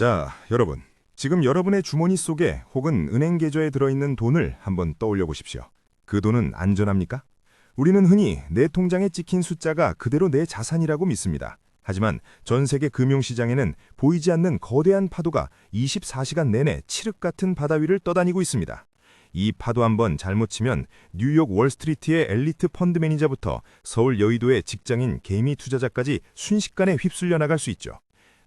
자, 여러분. 지금 여러분의 주머니 속에 혹은 은행 계좌에 들어있는 돈을 한번 떠올려 보십시오. 그 돈은 안전합니까? 우리는 흔히 내 통장에 찍힌 숫자가 그대로 내 자산이라고 믿습니다. 하지만 전 세계 금융시장에는 보이지 않는 거대한 파도가 24시간 내내 칠흑 같은 바다 위를 떠다니고 있습니다. 이 파도 한번 잘못 치면 뉴욕 월스트리트의 엘리트 펀드 매니저부터 서울 여의도의 직장인 개미 투자자까지 순식간에 휩쓸려 나갈 수 있죠.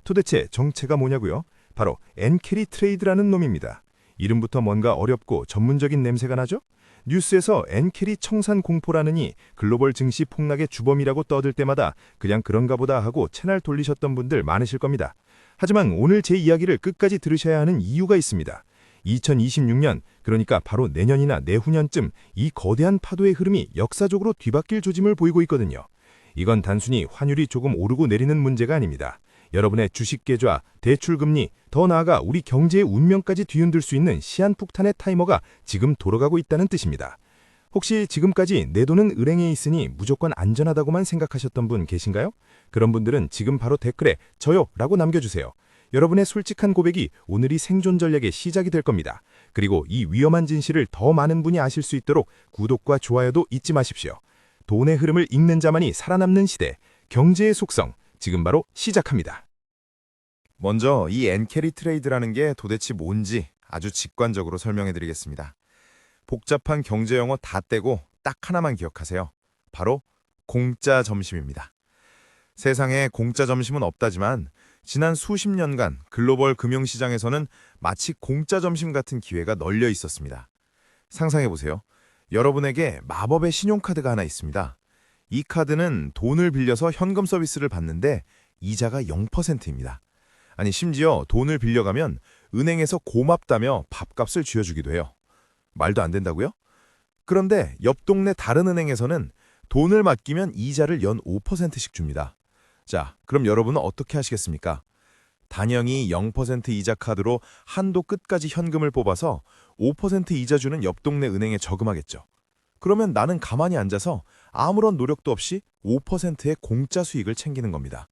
도대체 정체가 뭐냐고요? 바로 엔캐리 트레이드라는 놈입니다. 이름부터 뭔가 어렵고 전문적인 냄새가 나죠? 뉴스에서 엔캐리 청산 공포라느니 글로벌 증시 폭락의 주범이라고 떠들 때마다 그냥 그런가 보다 하고 채널 돌리셨던 분들 많으실 겁니다. 하지만 오늘 제 이야기를 끝까지 들으셔야 하는 이유가 있습니다. 2026년, 그러니까 바로 내년이나 내후년쯤 이 거대한 파도의 흐름이 역사적으로 뒤바뀔 조짐을 보이고 있거든요. 이건 단순히 환율이 조금 오르고 내리는 문제가 아닙니다. 여러분의 주식 계좌, 대출 금리, 더 나아가 우리 경제의 운명까지 뒤흔들 수 있는 시한폭탄의 타이머가 지금 돌아가고 있다는 뜻입니다. 혹시 지금까지 내 돈은 은행에 있으니 무조건 안전하다고만 생각하셨던 분 계신가요? 그런 분들은 지금 바로 댓글에 저요 라고 남겨주세요. 여러분의 솔직한 고백이 오늘이 생존 전략의 시작이 될 겁니다. 그리고 이 위험한 진실을 더 많은 분이 아실 수 있도록 구독과 좋아요도 잊지 마십시오. 돈의 흐름을 읽는 자만이 살아남는 시대, 경제의 속성, 지금 바로 시작합니다. 먼저 이 엔캐리 트레이드라는 게 도대체 뭔지 아주 직관적으로 설명해 드리겠습니다. 복잡한 경제 용어 다 떼고 딱 하나만 기억하세요. 바로 공짜 점심입니다. 세상에 공짜 점심은 없다지만 지난 수십 년간 글로벌 금융시장에서는 마치 공짜 점심 같은 기회가 널려 있었습니다. 상상해 보세요. 여러분에게 마법의 신용카드가 하나 있습니다. 이 카드는 돈을 빌려서 현금 서비스를 받는데 이자가 0%입니다. 아니 심지어 돈을 빌려가면 은행에서 고맙다며 밥값을 쥐어주기도 해요. 말도 안 된다고요? 그런데 옆 동네 다른 은행에서는 돈을 맡기면 이자를 연 5%씩 줍니다. 자, 그럼 여러분은 어떻게 하시겠습니까? 단연히 0% 이자 카드로 한도 끝까지 현금을 뽑아서 5% 이자 주는 옆 동네 은행에 저금하겠죠. 그러면 나는 가만히 앉아서 아무런 노력도 없이 5%의 공짜 수익을 챙기는 겁니다.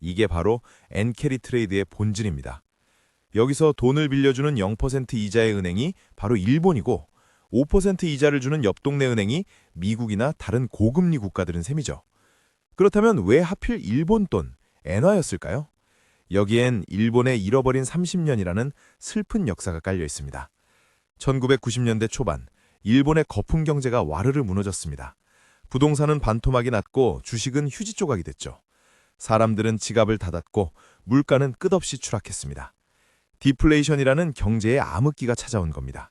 이게 바로 엔캐리 트레이드의 본질입니다. 여기서 돈을 빌려주는 0% 이자의 은행이 바로 일본이고 5% 이자를 주는 옆 동네 은행이 미국이나 다른 고금리 국가들은 셈이죠. 그렇다면 왜 하필 일본 돈, 엔화였을까요? 여기엔 일본의 잃어버린 30년이라는 슬픈 역사가 깔려 있습니다. 1990년대 초반, 일본의 거품 경제가 와르르 무너졌습니다. 부동산은 반토막이 났고 주식은 휴지 조각이 됐죠. 사람들은 지갑을 닫았고 물가는 끝없이 추락했습니다. 디플레이션이라는 경제의 암흑기가 찾아온 겁니다.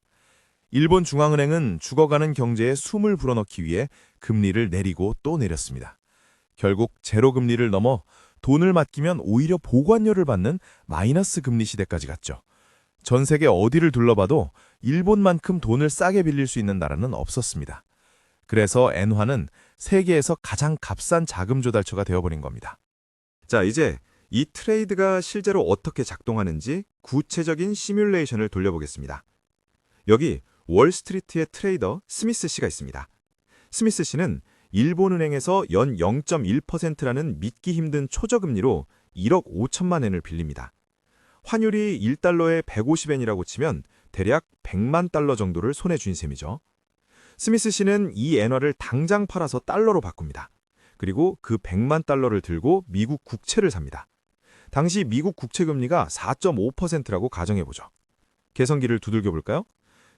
일본 중앙은행은 죽어가는 경제에 숨을 불어넣기 위해 금리를 내리고 또 내렸습니다. 결국 제로 금리를 넘어 돈을 맡기면 오히려 보관료를 받는 마이너스 금리 시대까지 갔죠. 전 세계 어디를 둘러봐도 일본만큼 돈을 싸게 빌릴 수 있는 나라는 없었습니다. 그래서 엔화는 세계에서 가장 값싼 자금 조달처가 되어버린 겁니다. 자, 이제 이 트레이드가 실제로 어떻게 작동하는지 구체적인 시뮬레이션을 돌려보겠습니다. 여기 월스트리트의 트레이더 스미스 씨가 있습니다. 스미스 씨는 일본은행에서 연 0.1%라는 믿기 힘든 초저금리로 1억 5천만 엔을 빌립니다. 환율이 1달러에 150엔이라고 치면 대략 100만 달러 정도를 손에 쥔 셈이죠. 스미스 씨는 이 엔화를 당장 팔아서 달러로 바꿉니다. 그리고 그 100만 달러를 들고 미국 국채를 삽니다. 당시 미국 국채 금리가 4.5%라고 가정해보죠. 개성기를 두들겨 볼까요?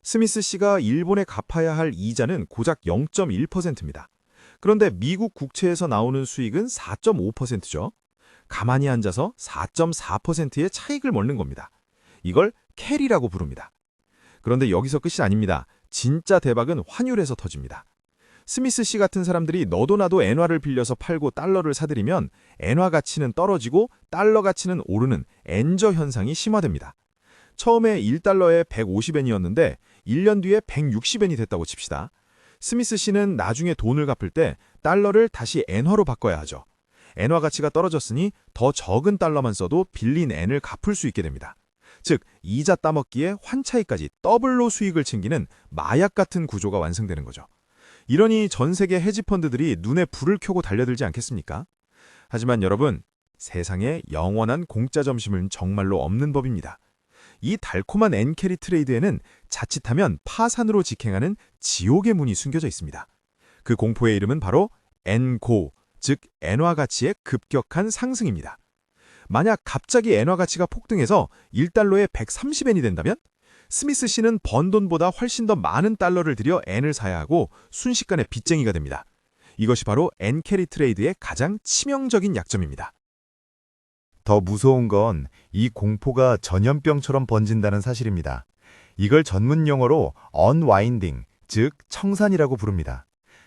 스미스 씨가 일본에 갚아야 할 이자는 고작 0.1%입니다. 그런데 미국 국채에서 나오는 수익은 4.5%죠. 가만히 앉아서 4.4%의 차익을 먹는 겁니다. 이걸 캐리라고 부릅니다. 그런데 여기서 끝이 아닙니다. 진짜 대박은 환율에서 터집니다. 스미스 씨 같은 사람들이 너도 나도 엔화를 빌려서 팔고 달러를 사들이면 엔화 가치는 떨어지고 달러 가치는 오르는 엔저 현상이 심화됩니다. 처음에 1달러에 150엔이었는데 1년 뒤에 160엔이 됐다고 칩시다. 스미스 씨는 나중에 돈을 갚을 때 달러를 다시 엔화로 바꿔야 하죠. 엔화 가치가 떨어졌으니 더 적은 달러만 써도 빌린 엔을 갚을 수 있게 됩니다. 즉, 이자 따먹기에 환차익까지 더블로 수익을 챙기는 마약 같은 구조가 완성되는 거죠. 이러니 전 세계 헤지펀드들이 눈에 불을 켜고 달려들지 않겠습니까? 하지만 여러분, 세상에 영원한 공짜 점심은 정말로 없는 법입니다. 이 달콤한 엔캐리 트레이드에는 자칫하면 파산으로 직행하는 지옥의 문이 숨겨져 있습니다. 그 공포의 이름은 바로 엔고, 즉 엔화 가치의 급격한 상승입니다. 만약 갑자기 엔화 가치가 폭등해서 1달러에 130엔이 된다면 스미스 씨는 번 돈보다 훨씬 더 많은 달러를 들여 엔을 사야 하고 순식간에 빚쟁이가 됩니다. 이것이 바로 엔캐리 트레이드의 가장 치명적인 약점입니다. 더 무서운 건 이 공포가 전염병처럼 번진다는 사실입니다. 이걸 전문 용어로 unwinding, 즉 청산이라고 부릅니다.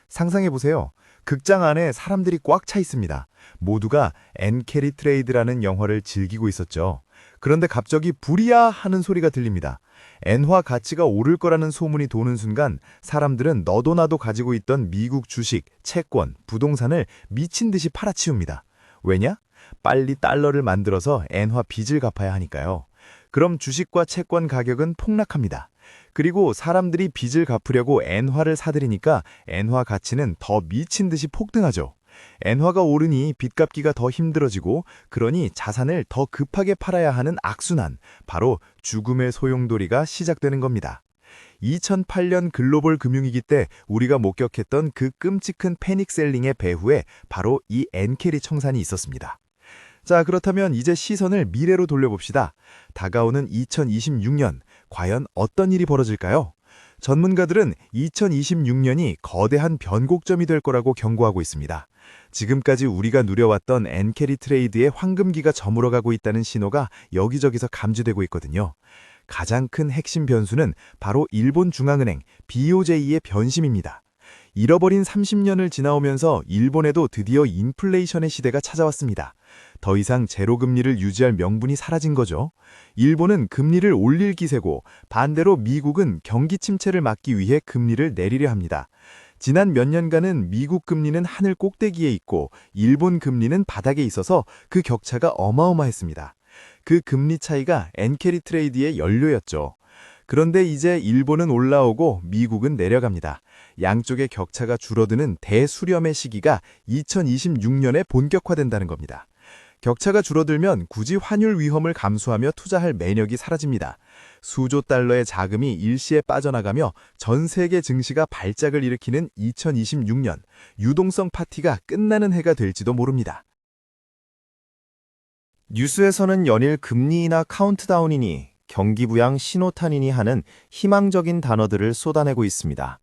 상상해 보세요. 극장 안에 사람들이 꽉 차 있습니다. 모두가 엔캐리 트레이드라는 영화를 즐기고 있었죠. 그런데 갑자기 불이야 하는 소리가 들립니다. 엔화 가치가 오를 거라는 소문이 도는 순간 사람들은 너도 나도 가지고 있던 미국 주식, 채권, 부동산을 미친 듯이 팔아치웁니다. 왜냐? 빨리 달러를 만들어서 엔화 빚을 갚아야 하니까요. 그럼 주식과 채권 가격은 폭락합니다. 그리고 사람들이 빚을 갚으려고 엔화를 사들이니까 엔화 가치는 더 미친 듯이 폭등하죠. 엔화가 오르니 빚 갚기가 더 힘들어지고 그러니 자산을 더 급하게 팔아야 하는 악순환, 바로 죽음의 소용돌이가 시작되는 겁니다. 2008년 글로벌 금융위기 때 우리가 목격했던 그 끔찍한 패닉셀링의 배후에 바로 이 엔캐리 청산이 있었습니다. 자, 그렇다면 이제 시선을 미래로 돌려봅시다. 다가오는 2026년, 과연 어떤 일이 벌어질까요? 전문가들은 2026년이 거대한 변곡점이 될 거라고 경고하고 있습니다. 지금까지 우리가 누려왔던 엔캐리 트레이드의 황금기가 저물어가고 있다는 신호가 여기저기서 감지되고 있거든요. 가장 큰 핵심 변수는 바로 일본 중앙은행 BOJ의 변심입니다. 잃어버린 30년을 지나오면서 일본에도 드디어 인플레이션의 시대가 찾아왔습니다. 더 이상 제로금리를 유지할 명분이 사라진 거죠. 일본은 금리를 올릴 기세고 반대로 미국은 경기 침체를 막기 위해 금리를 내리려 합니다. 지난 몇 년간은 미국 금리는 하늘 꼭대기에 있고 일본 금리는 바닥에 있어서 그 격차가 어마어마했습니다. 그 금리 차이가 엔캐리 트레이드의 연료였죠. 그런데 이제 일본은 올라오고 미국은 내려갑니다. 양쪽의 격차가 줄어드는 대수렴의 시기가 2026년에 본격화된다는 겁니다. 격차가 줄어들면 굳이 환율 위험을 감수하며 투자할 매력이 사라집니다. 수조 달러의 자금이 일시에 빠져나가며 전 세계 증시가 발작을 일으키는 2026년 유동성 파티가 끝나는 해가 될지도 모릅니다. 뉴스에서는 연일 금리나 카운트다운이니 경기 부양 신호탄이니 하는 희망적인 단어들을 쏟아내고 있습니다.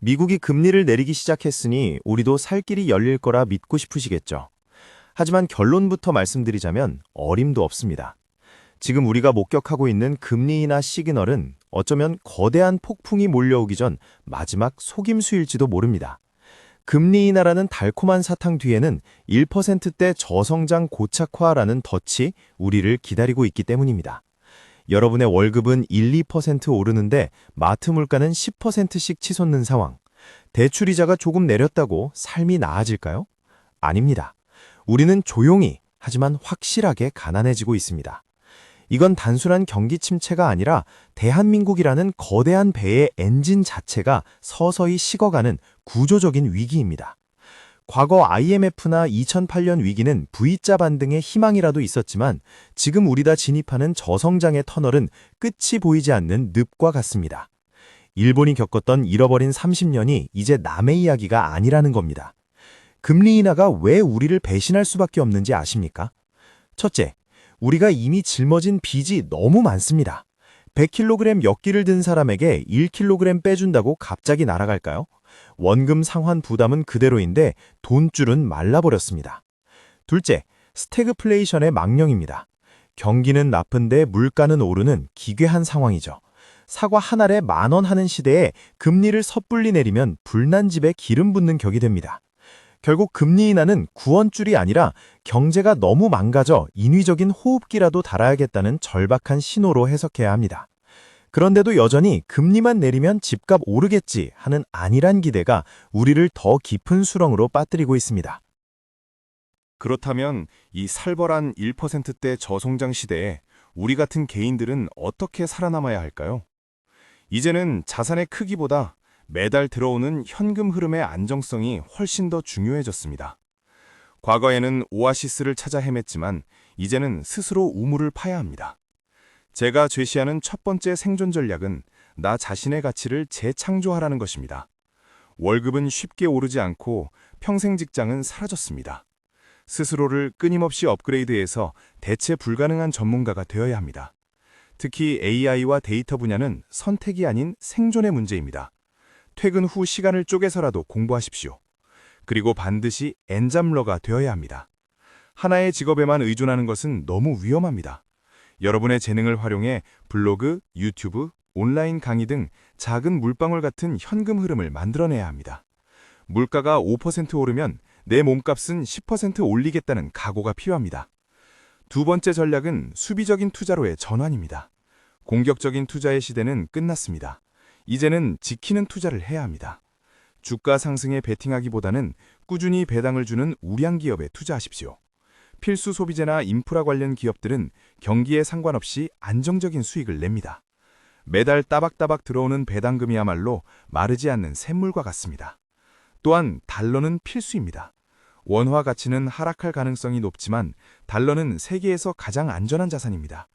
미국이 금리를 내리기 시작했으니 우리도 살 길이 열릴 거라 믿고 싶으시겠죠. 하지만 결론부터 말씀드리자면 어림도 없습니다. 지금 우리가 목격하고 있는 금리나 시그널은 어쩌면 거대한 폭풍이 몰려오기 전 마지막 속임수일지도 모릅니다. 금리 인하라는 달콤한 사탕 뒤에는 1%대 저성장 고착화라는 덫이 우리를 기다리고 있기 때문입니다. 여러분의 월급은 1, 2% 오르는데 마트 물가는 10%씩 치솟는 상황. 대출이자가 조금 내렸다고 삶이 나아질까요? 아닙니다. 우리는 조용히 하지만 확실하게 가난해지고 있습니다. 이건 단순한 경기 침체가 아니라 대한민국이라는 거대한 배의 엔진 자체가 서서히 식어가는 구조적인 위기입니다. 과거 IMF나 2008년 위기는 V자 반등의 희망이라도 있었지만 지금 우리 다 진입하는 저성장의 터널은 끝이 보이지 않는 늪과 같습니다. 일본이 겪었던 잃어버린 30년이 이제 남의 이야기가 아니라는 겁니다. 금리 인하가 왜 우리를 배신할 수밖에 없는지 아십니까? 첫째, 우리가 이미 짊어진 빚이 너무 많습니다. 100kg 엿기를 든 사람에게 1kg 빼준다고 갑자기 날아갈까요? 원금 상환 부담은 그대로인데 돈줄은 말라버렸습니다. 둘째, 스태그플레이션의 망령입니다. 경기는 나쁜데 물가는 오르는 기괴한 상황이죠. 사과 한 알에 만 원 하는 시대에 금리를 섣불리 내리면 불난 집에 기름 붓는 격이 됩니다. 결국 금리 인하는 구원줄이 아니라 경제가 너무 망가져 인위적인 호흡기라도 달아야겠다는 절박한 신호로 해석해야 합니다. 그런데도 여전히 금리만 내리면 집값 오르겠지 하는 안일한 기대가 우리를 더 깊은 수렁으로 빠뜨리고 있습니다. 그렇다면 이 살벌한 1%대 저성장 시대에 우리 같은 개인들은 어떻게 살아남아야 할까요? 이제는 자산의 크기보다 매달 들어오는 현금 흐름의 안정성이 훨씬 더 중요해졌습니다. 과거에는 오아시스를 찾아 헤맸지만 이제는 스스로 우물을 파야 합니다. 제가 제시하는 첫 번째 생존 전략은 나 자신의 가치를 재창조하라는 것입니다. 월급은 쉽게 오르지 않고 평생 직장은 사라졌습니다. 스스로를 끊임없이 업그레이드해서 대체 불가능한 전문가가 되어야 합니다. 특히 AI와 데이터 분야는 선택이 아닌 생존의 문제입니다. 퇴근 후 시간을 쪼개서라도 공부하십시오. 그리고 반드시 엔잡러가 되어야 합니다. 하나의 직업에만 의존하는 것은 너무 위험합니다. 여러분의 재능을 활용해 블로그, 유튜브, 온라인 강의 등 작은 물방울 같은 현금 흐름을 만들어내야 합니다. 물가가 5% 오르면 내 몸값은 10% 올리겠다는 각오가 필요합니다. 두 번째 전략은 수비적인 투자로의 전환입니다. 공격적인 투자의 시대는 끝났습니다. 이제는 지키는 투자를 해야 합니다. 주가 상승에 베팅하기보다는 꾸준히 배당을 주는 우량 기업에 투자하십시오. 필수 소비재나 인프라 관련 기업들은 경기에 상관없이 안정적인 수익을 냅니다. 매달 따박따박 들어오는 배당금이야말로 마르지 않는 샘물과 같습니다. 또한 달러는 필수입니다. 원화 가치는 하락할 가능성이 높지만 달러는 세계에서 가장 안전한 자산입니다.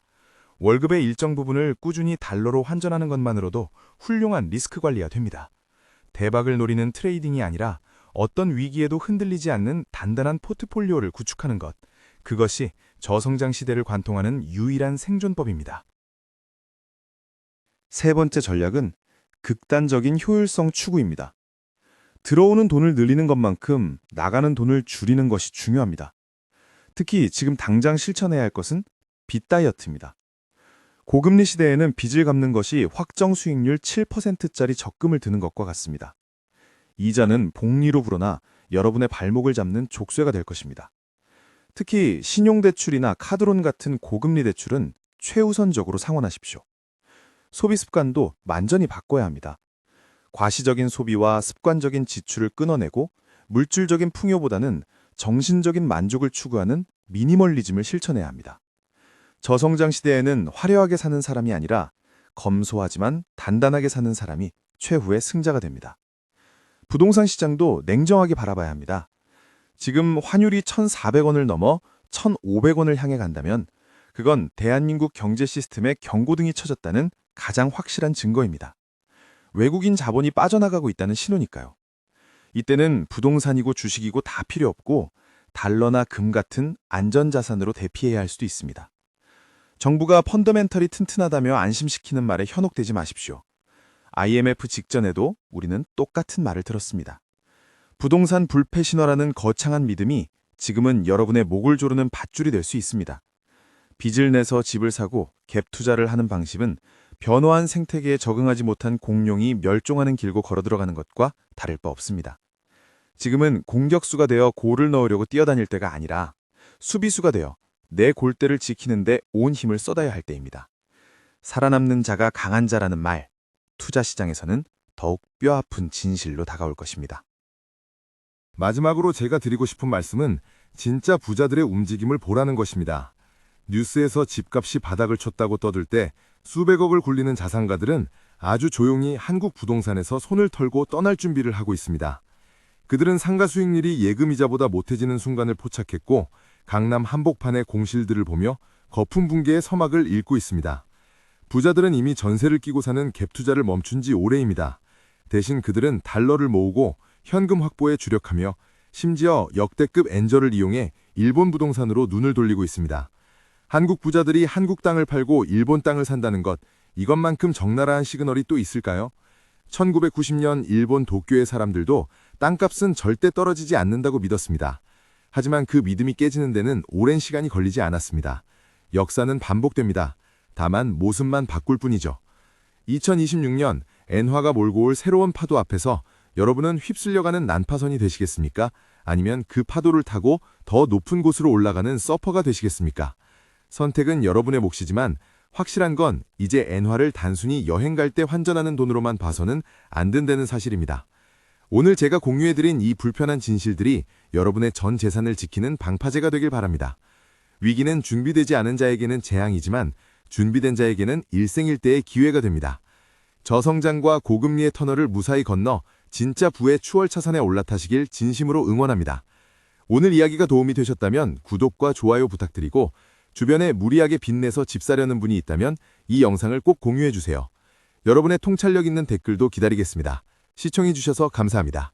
월급의 일정 부분을 꾸준히 달러로 환전하는 것만으로도 훌륭한 리스크 관리가 됩니다. 대박을 노리는 트레이딩이 아니라 어떤 위기에도 흔들리지 않는 단단한 포트폴리오를 구축하는 것, 그것이 저성장 시대를 관통하는 유일한 생존법입니다. 세 번째 전략은 극단적인 효율성 추구입니다. 들어오는 돈을 늘리는 것만큼 나가는 돈을 줄이는 것이 중요합니다. 특히 지금 당장 실천해야 할 것은 빚 다이어트입니다. 고금리 시대에는 빚을 갚는 것이 확정 수익률 7%짜리 적금을 드는 것과 같습니다. 이자는 복리로 불어나 여러분의 발목을 잡는 족쇄가 될 것입니다. 특히 신용대출이나 카드론 같은 고금리 대출은 최우선적으로 상환하십시오. 소비 습관도 완전히 바꿔야 합니다. 과시적인 소비와 습관적인 지출을 끊어내고 물질적인 풍요보다는 정신적인 만족을 추구하는 미니멀리즘을 실천해야 합니다. 저성장 시대에는 화려하게 사는 사람이 아니라 검소하지만 단단하게 사는 사람이 최후의 승자가 됩니다. 부동산 시장도 냉정하게 바라봐야 합니다. 지금 환율이 1,400원을 넘어 1,500원을 향해 간다면 그건 대한민국 경제 시스템에 경고등이 쳐졌다는 가장 확실한 증거입니다. 외국인 자본이 빠져나가고 있다는 신호니까요. 이때는 부동산이고 주식이고 다 필요 없고 달러나 금 같은 안전자산으로 대피해야 할 수도 있습니다. 정부가 펀더멘털이 튼튼하다며 안심시키는 말에 현혹되지 마십시오. IMF 직전에도 우리는 똑같은 말을 들었습니다. 부동산 불패 신화라는 거창한 믿음이 지금은 여러분의 목을 조르는 밧줄이 될 수 있습니다. 빚을 내서 집을 사고 갭 투자를 하는 방식은 변화한 생태계에 적응하지 못한 공룡이 멸종하는 길고 걸어 들어가는 것과 다를 바 없습니다. 지금은 공격수가 되어 골을 넣으려고 뛰어다닐 때가 아니라 수비수가 되어 내 골대를 지키는데 온 힘을 쏟아야 할 때입니다. 살아남는 자가 강한 자라는 말, 투자 시장에서는 더욱 뼈아픈 진실로 다가올 것입니다. 마지막으로 제가 드리고 싶은 말씀은 진짜 부자들의 움직임을 보라는 것입니다. 뉴스에서 집값이 바닥을 쳤다고 떠들 때 수백억을 굴리는 자산가들은 아주 조용히 한국 부동산에서 손을 털고 떠날 준비를 하고 있습니다. 그들은 상가 수익률이 예금 이자보다 못해지는 순간을 포착했고 강남 한복판의 공실들을 보며 거품 붕괴의 서막을 읽고 있습니다. 부자들은 이미 전세를 끼고 사는 갭 투자를 멈춘 지 오래입니다. 대신 그들은 달러를 모으고 현금 확보에 주력하며 심지어 역대급 엔저를 이용해 일본 부동산으로 눈을 돌리고 있습니다. 한국 부자들이 한국 땅을 팔고 일본 땅을 산다는 것, 이것만큼 적나라한 시그널이 또 있을까요? 1990년 일본 도쿄의 사람들도 땅값은 절대 떨어지지 않는다고 믿었습니다. 하지만 그 믿음이 깨지는 데는 오랜 시간이 걸리지 않았습니다. 역사는 반복됩니다. 다만 모습만 바꿀 뿐이죠. 2026년 엔화가 몰고 올 새로운 파도 앞에서 여러분은 휩쓸려가는 난파선이 되시겠습니까? 아니면 그 파도를 타고 더 높은 곳으로 올라가는 서퍼가 되시겠습니까? 선택은 여러분의 몫이지만 확실한 건 이제 엔화를 단순히 여행 갈 때 환전하는 돈으로만 봐서는 안 된다는 사실입니다. 오늘 제가 공유해드린 이 불편한 진실들이 여러분의 전 재산을 지키는 방파제가 되길 바랍니다. 위기는 준비되지 않은 자에게는 재앙이지만 준비된 자에게는 일생일대의 기회가 됩니다. 저성장과 고금리의 터널을 무사히 건너 진짜 부의 추월차산에 올라타시길 진심으로 응원합니다. 오늘 이야기가 도움이 되셨다면 구독과 좋아요 부탁드리고 주변에 무리하게 빚내서 집 사려는 분이 있다면 이 영상을 꼭 공유해주세요. 여러분의 통찰력 있는 댓글도 기다리겠습니다. 시청해주셔서 감사합니다.